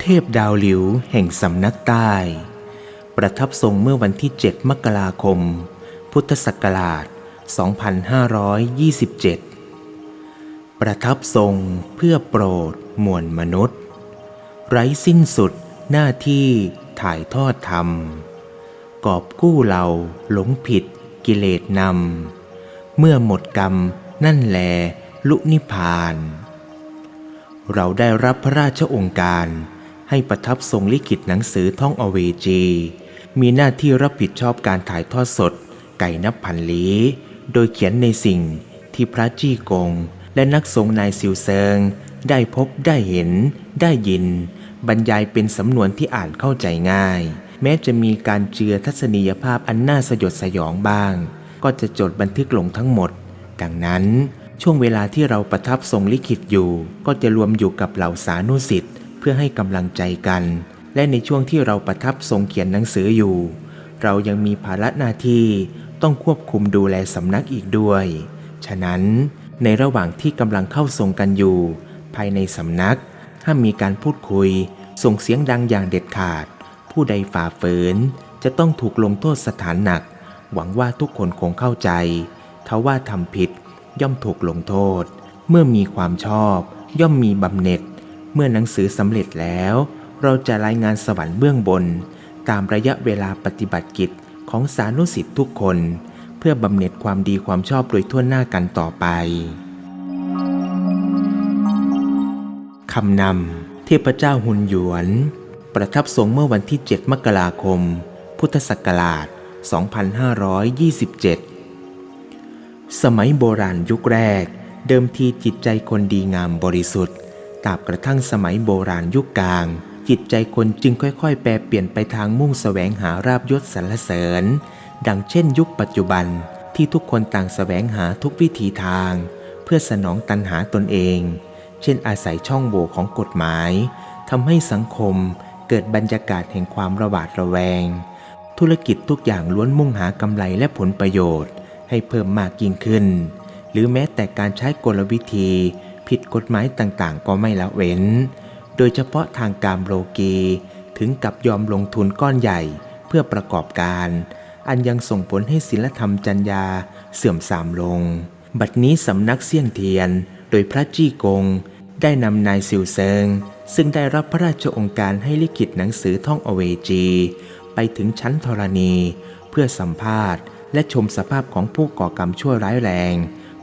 เทพดาวหลิวแห่งสำนักใต้ ประทับทรงเมื่อวันที่ 7 มกราคม พุทธศักราช 2527 ประทับทรงเพื่อโปรดมวลมนุษย์ ไร้สิ้นสุดหน้าที่ถ่ายทอดธรรม กอบกู้เราหลงผิดกิเลสนำ เมื่อหมดกรรม นั่นแล ลุนิพาน เราได้รับพระราชองค์การ ให้ประทับทรงลิขิตหนังสือท่องอเวจี มีหน้าที่รับผิดชอบการถ่ายทอดสด ไก่นับพันลี้ โดยเขียนในสิ่งที่พระจี้กง และนักสงฆ์นายซิวเซิง ได้พบได้เห็น ได้ยิน บรรยายเป็นสำนวนที่อ่านเข้าใจง่าย แม้จะมีการเจือทัศนียภาพอันน่าสยดสยองบ้าง ก็จะจดบันทึกลงทั้งหมด ดังนั้น ช่วงเวลาที่เราประทับทรงลิขิตอยู่ ก็จะรวมอยู่กับเหล่าสานุสิทธิ์เพื่อให้กำลังใจกัน และในช่วงที่เราประทับทรงเขียนหนังสืออยู่ เรายังมีภาระหน้าที่ต้องควบคุมดูแลสำนักอีกด้วย ฉะนั้น ในระหว่างที่กำลังเข้าทรงกันอยู่ ภายในสำนักถ้ามมีการพูดคุย ส่งเสียงดังอย่างเด็ดขาด ผู้ใดฝ่าฝืนจะต้องถูกลงโทษสถานหนัก หวังว่าทุกคนคงเข้าใจ ทว่าทำผิด ย่อมถูกลงโทษ เมื่อมีความชอบ ย่อมมีบำเหน็จ เมื่อหนังสือสำเร็จแล้ว เราจะรายงานสวรรค์เบื้องบน ตามระยะเวลาปฏิบัติกิจของสานุสิทธิ์ทุกคน เพื่อบำเหน็จความดีความชอบโดยทั่วหน้ากันต่อไปคำนำเทพเจ้าหุนหยวน ประทับทรงเมื่อวันที่ 7 มกราคม พุทธศักราช 2527 สมัยโบราณยุคแรก เดิมทีจิตใจคนดีงามบริสุทธิ์ตราบกระทั่งสมัยโบราณยุคกลาง จิตใจคนจึงค่อยๆ แปรเปลี่ยนไปทางมุ่งแสวงหาราบยศสรรเสริญ ดังเช่นยุคปัจจุบันที่ทุกคนต่างแสวงหาทุกวิถีทาง เพื่อสนองตันหาตนเอง เช่นอาศัยช่องโหว่ของกฎหมายทำให้สังคมเกิดบรรยากาศแห่งความระหวาดระแวง ธุรกิจทุกอย่างล้วนมุ่งหากำไรและผลประโยชน์ ให้เพิ่มมากยิ่งขึ้น หรือแม้แต่การใช้กลวิธีผิดกฎหมายต่างๆ ก็ไม่ละเว้น โดยเฉพาะทางการโลกีถึงกับยอมลงทุนก้อนใหญ่เพื่อประกอบการ อันยังส่งผลให้ศีลธรรมจัญญาเสื่อมทรามลง บัดนี้สำนักเสี่ยงเทียน โดยพระจี้กง ได้นำนายซิวเซิง ซึ่งได้รับพระราชองค์การให้ลิขิตหนังสือท่องอเวจี ไปถึงชั้นธรณี เพื่อสัมภาษณ์ และชมสภาพของผู้ก่อกรรมชั่วร้ายแรง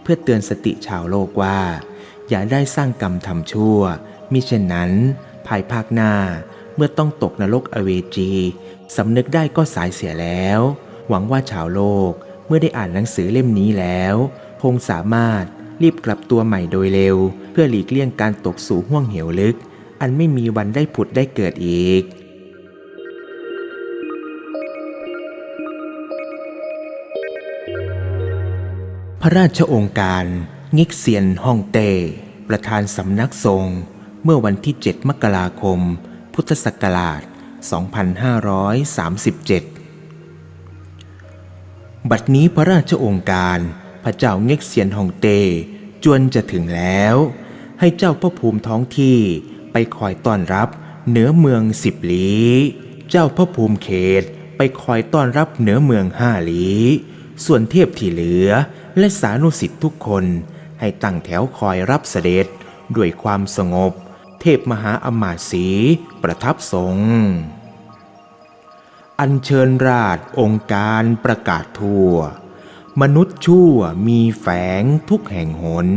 เพื่อเตือนสติชาวโลกว่า อย่าได้สร้างกรรมทำชั่ว มิเช่นนั้น ภายภาคหน้าเมื่อต้องตกนรกอเวจีสำนึกได้ก็สายเสียแล้ว หวังว่าชาวโลกเมื่อได้อ่านหนังสือเล่มนี้แล้ว คงสามารถรีบกลับตัวใหม่โดยเร็ว เพื่อหลีกเลี่ยงการตกสู่ห้วงเหวลึก อันไม่มีวันได้ผุดได้เกิดอีก ระราชองค์การ งิกเซียนฮ่องเต้ประธานสำนักทรงเมื่อวันที่ 7 มกราคม พุทธศักราช 2537 บัดนี้พระราชองค์การ พระเจ้าเง็กเซียนฮ่องเต้จวนจะถึงแล้ว ให้เจ้าพระภูมิท้องที่ไปคอยต้อนรับเหนือเมืองสิบลี้เจ้าพระภูมิเขตไปคอยต้อนรับเหนือเมืองห้าลี้ ส่วนเทพที่เหลือและสานุสิทธิ์ทุกคนให้ตั้งแถวคอยรับเสด็จด้วยความสงบ เทพมหาอมาสีประทับทรงอัญเชิญราชองค์การประกาศทั่ว มนุษย์ชั่วมีแฝงทุกแห่งหน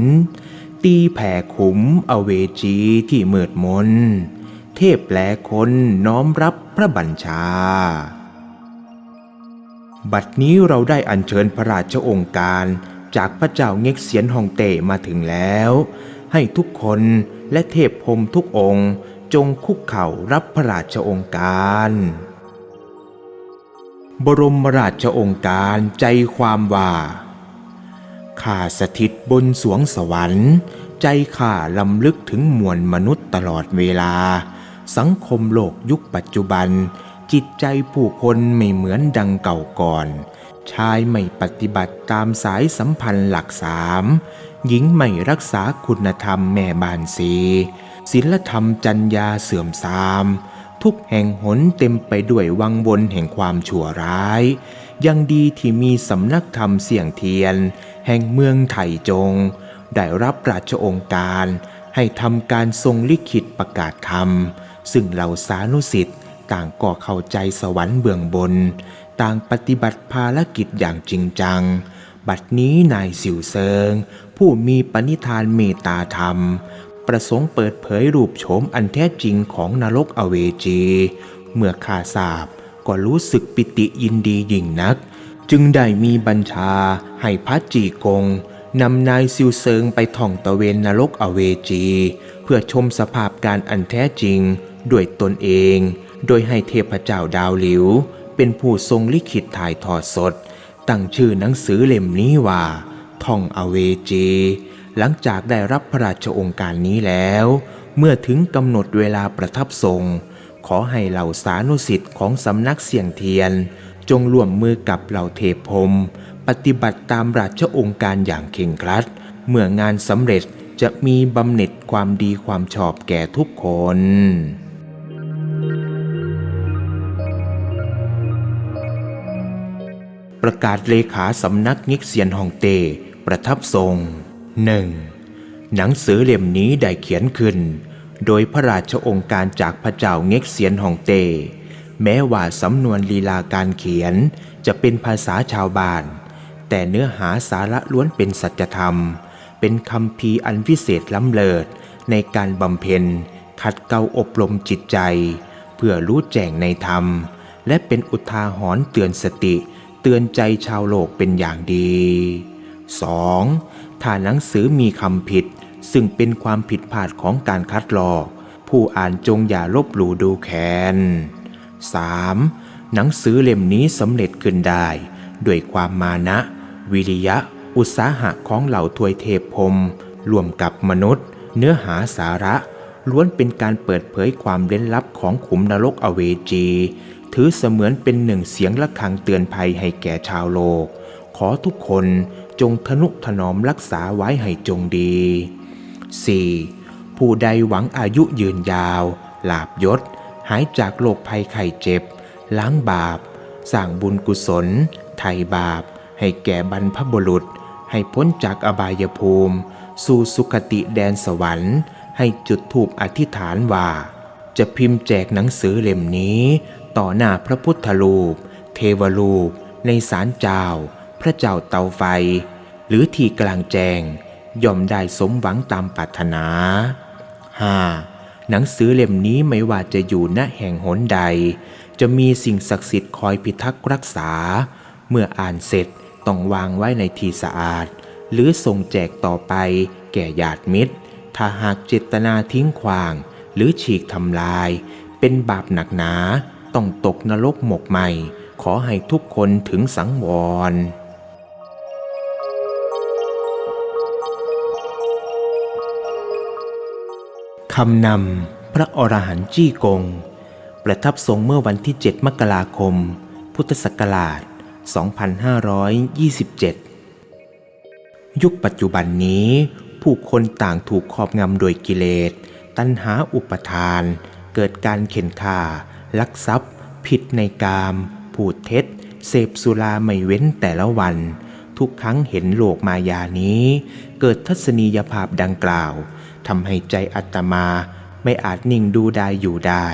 ตีแผ่ขุมอเวจีที่มืดมน เทพแปลคนน้อมรับพระบัญชา บัดนี้เราได้อัญเชิญพระราชองค์การจากพระเจ้าเง็กเซียนฮองเต้มาถึงแล้ว ให้ทุกคนและเทพพรมทุกองค์จงคุกเข่ารับพระราชองค์การ บรมราชองค์การใจความว่าข้าสถิตบนสวงสวรรค์ ใจข้าลำลึกถึงมวลมนุษย์ตลอดเวลา สังคมโลกยุคปัจจุบัน จิตใจผู้คนไม่เหมือนดังเก่าก่อน ชายไม่ปฏิบัติตามสายสัมพันธ์หลักสามหญิงไม่รักษาคุณธรรมแม่บ้านสีศีลธรรมจัญญาเสื่อมทราม ทุกแห่งหนเต็มไปด้วยวังวนแห่งความชั่วร้าย ยังดีที่มีสำนักธรรมเสี่ยงเทียน แห่งเมืองไถจง ได้รับราชองค์การ ให้ทำการทรงลิขิตประกาศธรรม ซึ่งเหล่าสานุสิทธิ์ ต่างก็เข้าใจสวรรค์เบื้องบน ต่างปฏิบัติภารกิจอย่างจริงจัง บัดนี้นายสิวเซิง ผู้มีปณิธานเมตตาธรรม ประสงค์เปิดเผยรูปโฉมอันแท้จริงของนรกอเวจี เมื่อข้าทราบก็รู้สึกปิติยินดียิ่งนัก จึงได้มีบัญชาให้พระจีกงนำนายซิวเซิงไปท่องตะเวนนรกอเวจี เพื่อชมสภาพการอันแท้จริงด้วยตนเอง โดยให้เทพเจ้าดาวหลิว เป็นผู้ทรงลิขิตถ่ายทอดสด ตั้งชื่อหนังสือเล่มนี้ว่าท่องอเวจี หลังจากได้รับพระราชองค์การนี้แล้ว เมื่อถึงกำหนดเวลาประทับทรง ขอให้เหล่าสานุสิทธิ์ของสำนักเสี่ยงเทียน จงร่วมมือกับเหล่าเทพพรมปฏิบัติตามราชองค์การอย่างเข่งครัด เมื่องานสำเร็จจะมีบำเหน็จความดีความชอบแก่ทุกคน ประกาศเลขาสำนักงิกเซียนฮองเต้ประทับทรงหนึ่งหนังสือเล่มนี้ได้เขียนขึ้น โดยพระราชองค์การจากพระเจ้าเง็กเซียนฮองเต้แม้ว่าสำนวนลีลาการเขียนจะเป็นภาษาชาวบ้าน แต่เนื้อหาสาระล้วนเป็นสัจธรรม เป็นคำพีอันวิเศษล้ำเลิศในการบำเพ็ญ ขัดเกลาอบรมจิตใจ เพื่อรู้แจ้งในธรรม และเป็นอุทาหรณ์เตือนสติ เตือนใจชาวโลกเป็นอย่างดี 2. ถ้าหนังสือมีคำผิด ซึ่งเป็นความผิดพลาดของการคัดลอก ผู้อ่านจงอย่าลบหลู่ดูแคลน 3. หนังสือเล่มนี้สำเร็จขึ้นได้ ด้วยความมานะ วิริยะ อุตสาหะของเหล่าทวยเทพพรมรวมกับมนุษย์ เนื้อหาสาระล้วนเป็นการเปิดเผยความเล้นลับของขุมนรกอเวจี ถือเสมือนเป็นหนึ่งเสียงะระฆังเตือนภัยให้แก่ชาวโลก ขอทุกคนจงทนุถนอมรักษาไว้ให้จงดี 4. ผู้ใดหวังอายุยืนยาว ลาบยศ หายจากโรคภัยไข้เจ็บ ล้างบาป สร้างบุญกุศล ไถ่บาป ให้แก่บรรพบุรุษ ให้พ้นจากอบายภูมิ สู่สุคติแดนสวรรค์ ให้จุดถูปอธิษฐานว่า จะพิมพ์แจกหนังสือเล่มนี้ ต่อหน้าพระพุทธรูป เทวรูป ในศาลเจ้า พระเจ้าเตาไฟ หรือที่กลางแจ้งย่อมได้สมหวังตามปรารถนา 5. หนังสือเล่มนี้ไม่ว่าจะอยู่ณแห่งหนใด จะมีสิ่งศักดิ์สิทธิ์คอยพิทักษ์รักษา เมื่ออ่านเสร็จต้องวางไว้ในที่สะอาด หรือส่งแจกต่อไปแก่ญาติมิตร ถ้าหากเจตนาทิ้งขวาง หรือฉีกทำลาย เป็นบาปหนักหนา ต้องตกนรกหมกไหม่ ขอให้ทุกคนถึงสังวร คำนำพระอรหันต์จี้กง ประทับทรงเมื่อวันที่ 7 มกราคม พุทธศักราช 2527 ยุคปัจจุบันนี้ผู้คนต่างถูกครอบงำโดยกิเลส ตัณหาอุปทาน เกิดการเข็นฆ่า ลักทรัพย์ ผิดในกาม ผูดเท็จ เสพสุราไม่เว้นแต่ละวัน ทุกครั้งเห็นโลกมายานี้ เกิดทัศนียภาพดังกล่าวทำให้ใจอัตมาไม่อาจนิ่งดูได้อยู่ได้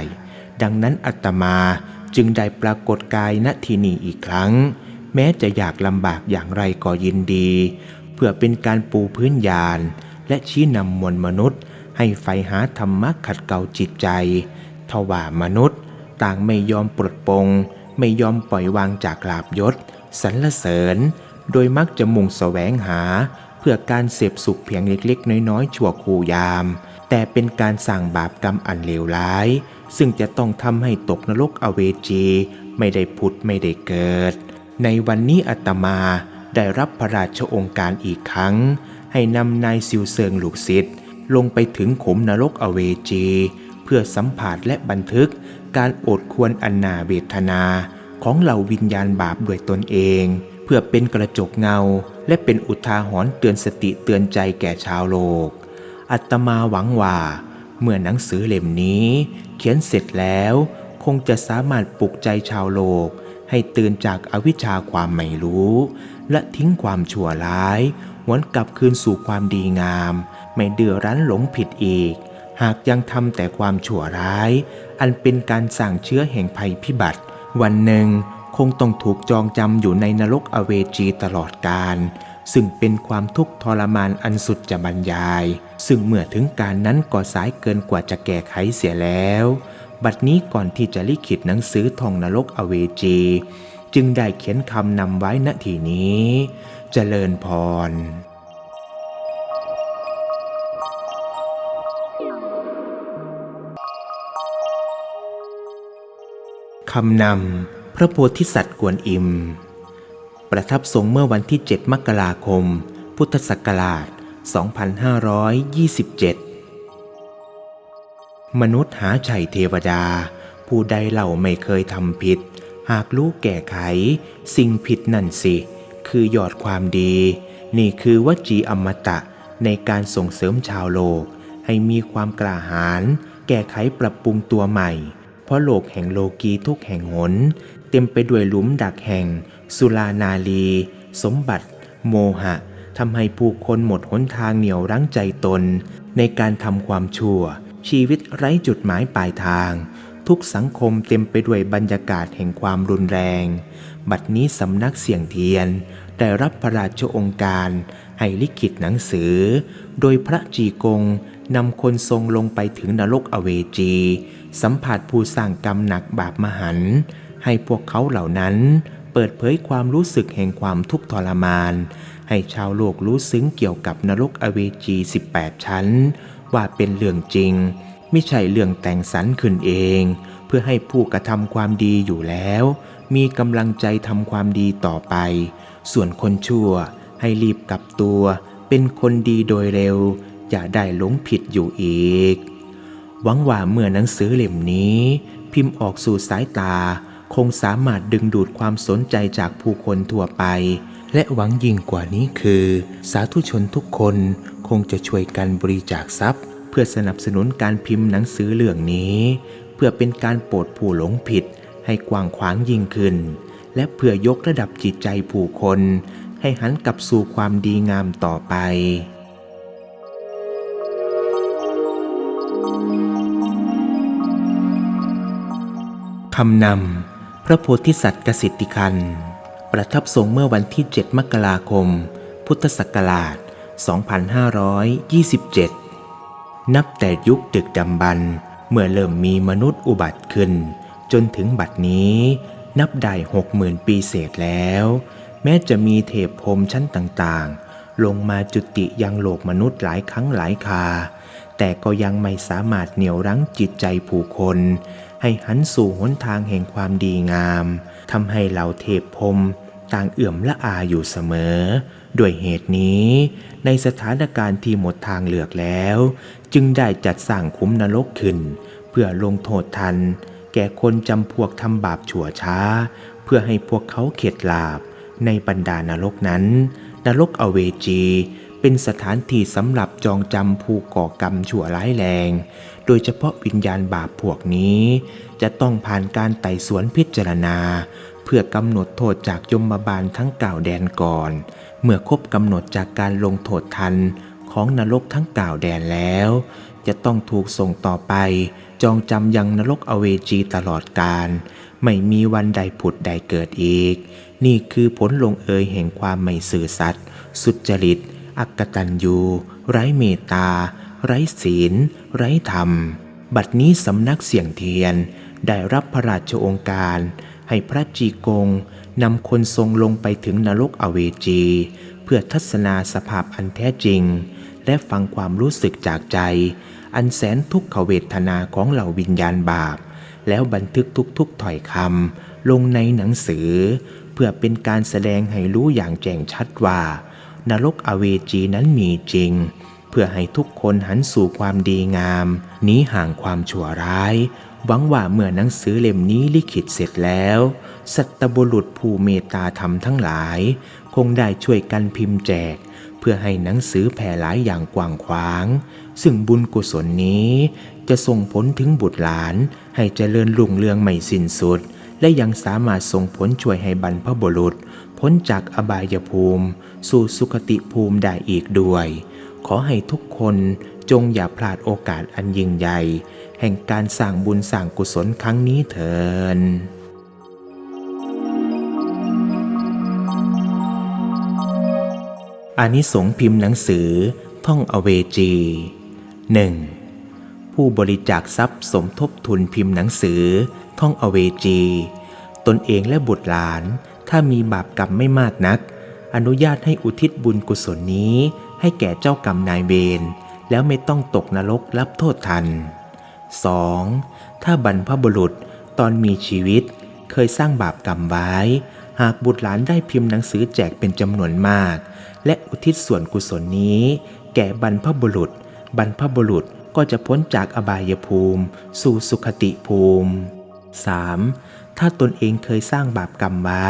ดังนั้นอัตมาจึงได้ปรากฏกายณที่นี่อีกครั้ง แม้จะอยากลำบากอย่างไรก็ยินดี เพื่อเป็นการปูพื้นญาณและชี้นำมวลมนุษย์ ให้ใฝ่หาธรรมะขัดเกลาจิตใจทว่ามนุษย์ ต่างไม่ยอมปลดปลงไม่ยอมปล่อยวางจากลาบยศสรรเสริญ โดยมักจะมุ่งแสวงหา เพื่อการเสพสุขเพียงเล็กๆ น้อยๆ ชั่วคูยาม แต่เป็นการสั่งบาปกรรมอันเลวร้าย ซึ่งจะต้องทำให้ตกนรกอเวจี ไม่ได้ผุดไม่ได้เกิด ในวันนี้อาตมาได้รับพระราชองค์การอีกครั้ง ให้นำนายซิวเซิงลูกศิษย์ลงไปถึงขมนรกอเวจี เพื่อสัมผัสและบันทึก การโอดควรอันนาเวทนาของเหล่าวิญญาณบาปด้วยตนเอง เพื่อเป็นกระจกเงา และเป็นอุทาหรณ์เตือนสติเตือนใจแก่ชาวโลก อัตมาหวังว่า เมื่อหนังสือเล่มนี้ เขียนเสร็จแล้ว คงจะสามารถปลุกใจชาวโลก ให้ตื่นจากอวิชชาความไม่รู้ และทิ้งความชั่วร้ายหวนกลับคืนสู่ความดีงาม ไม่เดือรั้นหลงผิดอีก หากยังทำแต่ความชั่วร้าย อันเป็นการสั่งเชื้อแห่งภัยพิบัติ วันหนึ่งคงต้องถูกจองจำอยู่ในนรกอเวจีตลอดกาลซึ่งเป็นความทุกข์ทรมานอันสุดจะบรรยาย ซึ่งเมื่อถึงการนั้นก็สายเกินกว่าจะแก้ไขเสียแล้ว บัดนี้ก่อนที่จะลิขิตหนังสือทองนรกอเวจี จึงได้เขียนคำนำไว้ณที่นี้ เจริญพร คำนำพระโพธิสัตว์กวนอิม ประทับทรงเมื่อวันที่ 7 มกราคม พุทธศักราช 2527 มนุษย์หาชัยเทวดา ผู้ใดเล่าไม่เคยทำผิด หากรู้แก้ไข สิ่งผิดนั่นสิ คือยอดความดี นี่คือวจีอมตะในการส่งเสริมชาวโลก ให้มีความกล้าหาญแก้ไขปรับปรุงตัวใหม่ เพราะโลกแห่งโลกีทุกแห่งหน เต็มไปด้วยหลุมดักแห่ง สุรานาลี สมบัติ โมหะทำให้ผู้คนหมดหนทางเหนียวรั้งใจตน ในการทำความชั่ว ชีวิตไร้จุดหมายปลายทาง ทุกสังคมเต็มไปด้วยบรรยากาศแห่งความรุนแรง บัดนี้สำนักเสี่ยงเทียน ได้รับพระราชองค์การ ให้ลิขิตหนังสือ โดยพระจีกง นำคนทรงลงไปถึงนรกอเวจี สัมผัสผู้สร้างกรรมหนักบาปมหันต์ให้พวกเขาเหล่านั้นเปิดเผยความรู้สึกแห่งความทุกข์ทรมาน ให้ชาวโลกรู้ซึ้งเกี่ยวกับนรกอเวจี 18 ชั้น ว่าเป็นเรื่องจริง ไม่ใช่เรื่องแต่งสรรขึ้นเอง เพื่อให้ผู้กระทำความดีอยู่แล้ว มีกำลังใจทำความดีต่อไป ส่วนคนชั่วให้รีบกลับตัว เป็นคนดีโดยเร็ว อย่าได้หลงผิดอยู่อีก หวังว่าเมื่อหนังสือเล่มนี้ พิมพ์ออกสู่สายตา คงสามารถดึงดูดความสนใจจากผู้คนทั่วไป และหวังยิ่งกว่านี้คือ สาธุชนทุกคนคงจะช่วยกันบริจาคทรัพย์ เพื่อสนับสนุนการพิมพ์หนังสือเรื่องนี้ เพื่อเป็นการโปรดผู้หลงผิด ให้กว้างขวางยิ่งขึ้น และเพื่อยกระดับจิตใจผู้คน ให้หันกลับสู่ความดีงามต่อไป คำนำ พระโพธิสัตว์กสิทธิคัน ประทับทรงเมื่อวันที่ 7 มกราคม พุทธศักราช 2527 นับแต่ยุคดึกดำบรรเมื่อเริ่มมีมนุษย์อุบัติขึ้น จนถึงบัดนี้ นับได้หกหมื่นปีเศษแล้ว แม้จะมีเทพพรมชั้นต่างๆ ลงมาจุติยังโลกมนุษย์หลายครั้งหลายคาแต่ก็ยังไม่สามารถเหนี่ยวรั้งจิตใจผู้คน ให้หันสู่หนทางแห่งความดีงามทำให้เหล่าเทพพรมต่างเอื่อมละอาอยู่เสมอ ด้วยเหตุนี้ ในสถานการณ์ที่หมดทางเลือกแล้ว จึงได้จัดสร้างคุ้มนรกขึ้น เพื่อลงโทษทัน แก่คนจำพวกทำบาปชั่วช้า เพื่อให้พวกเขาเข็ดหลาบ ในบรรดานรกนั้น นรกอเวจี เป็นสถานที่สำหรับจองจำผู้ก่อกรรมชั่วร้ายแรง โดยเฉพาะวิญญาณบาปพวกนี้ จะต้องผ่านการไต่สวนพิจารณา เพื่อกำหนดโทษจากยมบาลทั้งเก่าแดนก่อน เมื่อครบกำหนดจากการลงโทษทันของนรกทั้งเก่าแดนแล้ว จะต้องถูกส่งต่อไป จองจำยังนรกอเวจีตลอดกาลไม่มีวันใดผุดใดเกิดอีก นี่คือผลลงเอยแห่งความไม่สื่อสัตย์สุจริต อักตันยูไร้เมตตา ไร้ศีล ไร้ธรรม บัดนี้สำนักเสี่ยงเทียนได้รับพระราชโองการ ให้พระจีกงนำคนทรงลงไปถึงนรกอเวจี เพื่อทัศนาสภาพอันแท้จริง และฟังความรู้สึกจากใจ อันแสนทุกขเวทนาของเหล่าวิญญาณบาป แล้วบันทึกทุกๆถ้อยคำลงในหนังสือ เพื่อเป็นการแสดงให้รู้อย่างแจ้งชัดว่า นรกอเวจีนั้นมีจริง พื่อให้ทุกคนหันสู่ความดีงามหนีห่างความชั่วร้ายหหวังว่าเมื่อหนังสือเล่มนี้ลิขิตเสร็จแล้ว สัตบุรุษผู้เมตตาธรรมทั้งหลาย คงได้ช่วยกันพิมพ์แจก เพื่อให้หนังสือแผ่หลายอย่างกว้างขวาง ซึ่งบุญกุศลนี้ จะส่งผลถึงบุตรหลาน ให้เจริญรุ่งเรืองไม่สิ้นสุด และยังสามารถส่งผลช่วยให้บรรพบุรุษ พ้นจากอบายภูมิ สู่สุคติภูมิได้อีกด้วย ขอให้ทุกคนจงอย่าพลาดโอกาสอันยิ่งใหญ่ แห่งการสร้างบุญสร้างกุศลครั้งนี้เถินอานิสงส์พิมพ์หนังสือท่องอเวจี 1. ผู้บริจาคทรัพย์สมทบทุนพิมพ์หนังสือท่องอเวจี ตนเองและบุตรหลาน ถ้ามีบาปกรรมไม่มากนัก อนุญาตให้อุทิศบุญกุศลนี้ ให้แก่เจ้ากรรมนายเวรแล้วไม่ต้องตกนรกรับโทษทัน 2. ถ้าบรรพบุรุษตอนมีชีวิตเคยสร้างบาปกรรมไว้ หากบุตรหลานได้พิมพ์หนังสือแจกเป็นจำนวนมาก และอุทิศส่วนกุศลนี้ แก่บรรพบุรุษ บรรพบุรุษก็จะพ้นจากอบายภูมิ สู่สุขติภูมิ 3. ถ้าตนเองเคยสร้างบาปกรรมไว้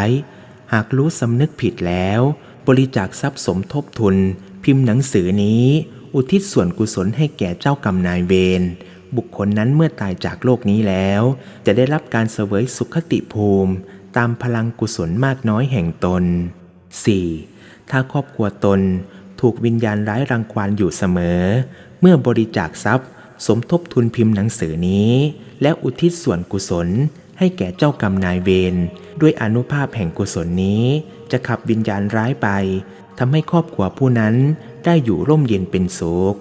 หากรู้สำนึกผิดแล้ว บริจาคทรัพย์สมทบทุน พิมพ์หนังสือนี้ อุทิศส่วนกุศลให้แก่เจ้ากรรมนายเวรบุคคลนั้นเมื่อตายจากโลกนี้แล้ว จะได้รับการเสวยสุขติภูมิ ตามพลังกุศลมากน้อยแห่งตน 4. ถ้าครอบครัวตนถูกวิญญาณร้ายรังควานอยู่เสมอ เมื่อบริจาคทรัพย์ สมทบทุนพิมพ์หนังสือนี้ และอุทิศส่วนกุศล ให้แก่เจ้ากรรมนายเวรด้วยอนุภาพแห่งกุศลนี้ จะขับวิญญาณร้ายไป ทำให้ครอบครัวผู้นั้นได้อยู่ร่มเย็นเป็นสุข